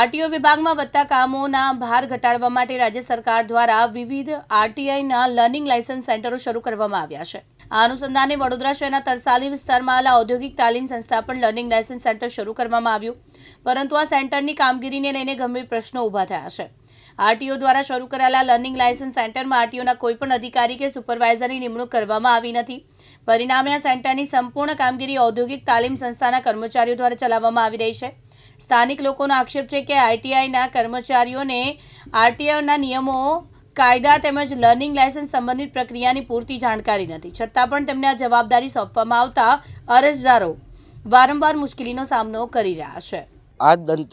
RTO વિભાગમાં વધતા કામોના ભાર ઘટાડવા માટે રાજ્ય સરકાર દ્વારા વિવિધ આરટીઆઈના લર્નિંગ લાયસન્સ સેન્ટરો શરૂ કરવામાં આવ્યા છે. આ અનુસંધાને વડોદરા શહેરના તરસાલી વિસ્તારમાં આવેલા ઔદ્યોગિક તાલીમ સંસ્થા પણ લર્નિંગ લાયસન્સ સેન્ટર શરૂ કરવામાં આવ્યું. પરંતુ આ સેન્ટરની કામગીરીને લઈને ગંભીર પ્રશ્નો ઊભા થયા છે. આરટીઓ દ્વારા શરૂ કરાયેલા લર્નિંગ લાયસન્સ સેન્ટરમાં આરટીઓના કોઈપણ અધિકારી કે સુપરવાઇઝરની નિમણૂક કરવામાં આવી નથી. પરિણામે આ સેન્ટરની સંપૂર્ણ કામગીરી ઔદ્યોગિક તાલીમ સંસ્થાના કર્મચારીઓ દ્વારા ચલાવવામાં આવી રહી છે. સ્થાનિક લોકોનો આક્ષેપ છે કે આઈટીઆઈના કર્મચારીઓને આરટીઆઈના નિયમો, કાયદા તેમજ લર્નિંગ લાયસન્સ સંબંધિત પ્રક્રિયાની પૂરતી જાણકારી નથી. છતાં પણ તેમને આ જવાબદારી સોંપવામાં આવતા અરજદારો વારંવાર મુશ્કેલીનો સામનો કરી રહ્યા છે. આ દંત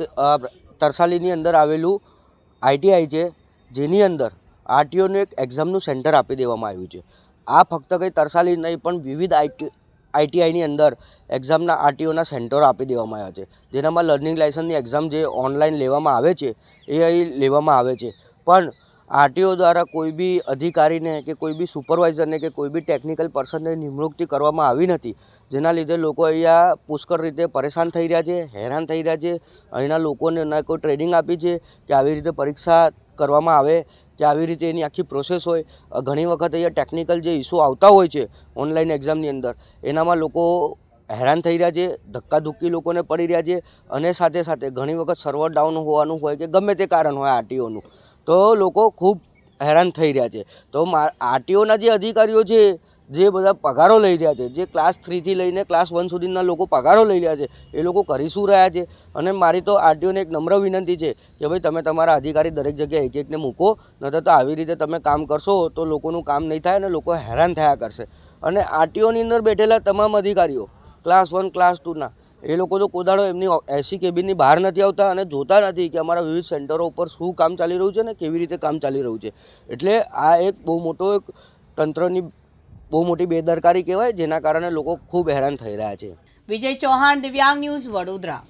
તરસાલીની અંદર આવેલું આઈટીઆઈ છે, જેની અંદર આરટીઓનું એક એક્ઝામનું સેન્ટર આપી દેવામાં આવ્યું છે. આ ફક્ત કંઈ તરસાલી નહીં, પણ વિવિધ આઈટી આઈટીઆઈની અંદર એક્ઝામના આરટીઓના સેન્ટરો આપી દેવામાં આવ્યા છે. જેનામાં લર્નિંગ લાઇસન્સની એક્ઝામ જે ઓનલાઈન લેવામાં આવે છે એ અહીં લેવામાં આવે છે. પણ આરટીઓ દ્વારા કોઈ બી અધિકારીને કે કોઈ બી સુપરવાઇઝરને કે કોઈ બી ટેકનિકલ પર્સનને નિમણૂકથી કરવામાં આવી નથી. જેના લીધે લોકો અહીંયા પુષ્કળ રીતે પરેશાન થઈ રહ્યા છે, હેરાન થઈ રહ્યા છે. અહીંના લોકોને કોઈ ટ્રેનિંગ આપી છે કે આવી રીતે પરીક્ષા કરવામાં આવે કે આવી રીતે એની આખી પ્રોસેસ હોય ઘણી વખત અહીંયા ટેકનિકલ જે ઇસ્યુ આવતા હોય છે ઓનલાઈન એક્ઝામની અંદર, એનામાં લોકો હેરાન થઈ રહ્યા છે, ધક્કાધુક્કી લોકોને પડી રહ્યા છે અને સાથે સાથે ઘણી વખત સર્વર ડાઉન હોવાનું હોય કે ગમે તે કારણ હોય આરટીઓનું, તો લોકો ખૂબ હેરાન થઈ રહ્યા છે. તો આરટીઓના જે અધિકારીઓ છે જે બધા પગારો લઈ રહ્યા છે, જે ક્લાસ થ્રીથી લઈને ક્લાસ વન સુધીના લોકો પગારો લઈ રહ્યા છે, એ લોકો કરી શું રહ્યા છે? અને મારી તો આરટીઓને એક નમ્ર વિનંતી છે કે ભાઈ તમે તમારા અધિકારી દરેક જગ્યાએ એક એકને મૂકો, નહીતર તો આવી રીતે તમે કામ કરશો તો લોકોનું કામ નહીં થાય અને લોકો હેરાન થયા કરશે. અને આરટીઓની અંદર બેઠેલા તમામ અધિકારીઓ ક્લાસ વન ક્લાસ ટુના એ લોકો તો કોદાળો એમની એસી કેબિનની બહાર નથી આવતા અને જોતા નથી કે અમારા વિવિધ સેન્ટરો ઉપર શું કામ ચાલી રહ્યું છે અને કેવી રીતે કામ ચાલી રહ્યું છે. એટલે આ એક બહુ મોટો એક તંત્રની બહુ મોટી બેદરકારી કહેવાય, જેના કારણે લોકો ખૂબ હેરાન થઈ રહ્યા છે. વિજય ચૌહાણ, દિવ્યાંગ ન્યૂઝ વડોદરા.